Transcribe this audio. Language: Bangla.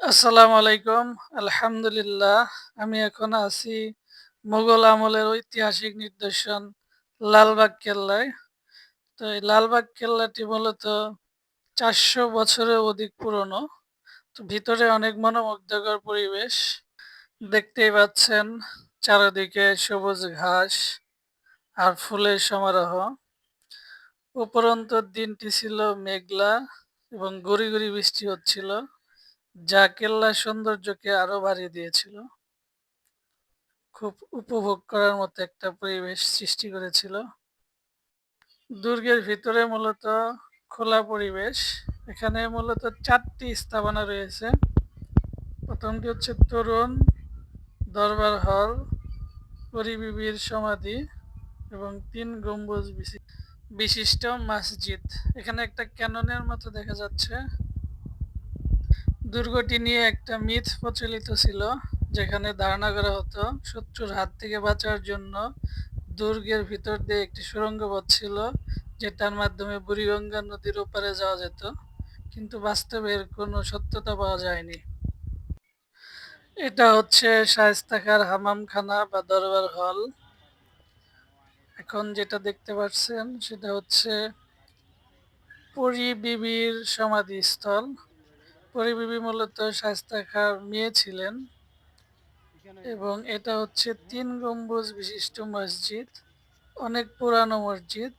আসসালামু আলাইকুম। আলহামদুলিল্লাহ, আমি এখন আছি মুঘল আমলের ঐতিহাসিক নিদর্শন লালবাগ কেল্লায়। তো এই লালবাগ কেল্লাটি মূলত চারশো বছরের অধিক পুরনো। তো ভিতরে অনেক মনোমুগ্ধকর পরিবেশ। দেখতেই পাচ্ছেন চারিদিকে সবুজ ঘাস আর ফুলের সমারোহ। উপরন্ত দিনটি ছিল মেঘলা এবং গড়ি গড়ি বৃষ্টি হচ্ছিল। যা কেল্লার সৌন্দর্যকে আরও বাড়িয়ে দিয়েছিল। খুব উপভোগ করার মতো একটা পরিবেশ সৃষ্টি করেছিল। দুর্গের ভিতরে মূলত খোলা পরিবেশ। এখানে মূলত চারটি স্থাপনা রয়েছে। প্রথমটি হচ্ছে তরুণ দরবার হল, পরিবিবির সমাধি এবং তিন গম্বুজ বিশিষ্ট মসজিদ। এখানে একটা ক্যাননের মতো দেখা যাচ্ছে। দুর্গটি নিয়ে একটা মিথ প্রচলিত ছিল, যেখানে ধারণা করা হতো শত্রুর হাত থেকে বাঁচার জন্য দুর্গের ভিতর দিয়ে একটি সুড়ঙ্গ পথ ছিল, যেটার মাধ্যমে বুড়িগঙ্গা নদীর ওপারে যাওয়া যেত, কিন্তু বাস্তবে এর কোনো সত্যতা পাওয়া যায়নি। এটা হচ্ছে শায়স্তাখার হামামখানা বা দরবার হল। এখন যেটা দেখতে পাচ্ছেন, সেটা হচ্ছে পরি বিবির সমাধিস্থল। পরিবিবি মূলত শাস্তা খার মেয়ে ছিলেন এবং এটা হচ্ছে তিন গম্বুজ বিশিষ্ট মসজিদ অনেক পুরানো মসজিদ।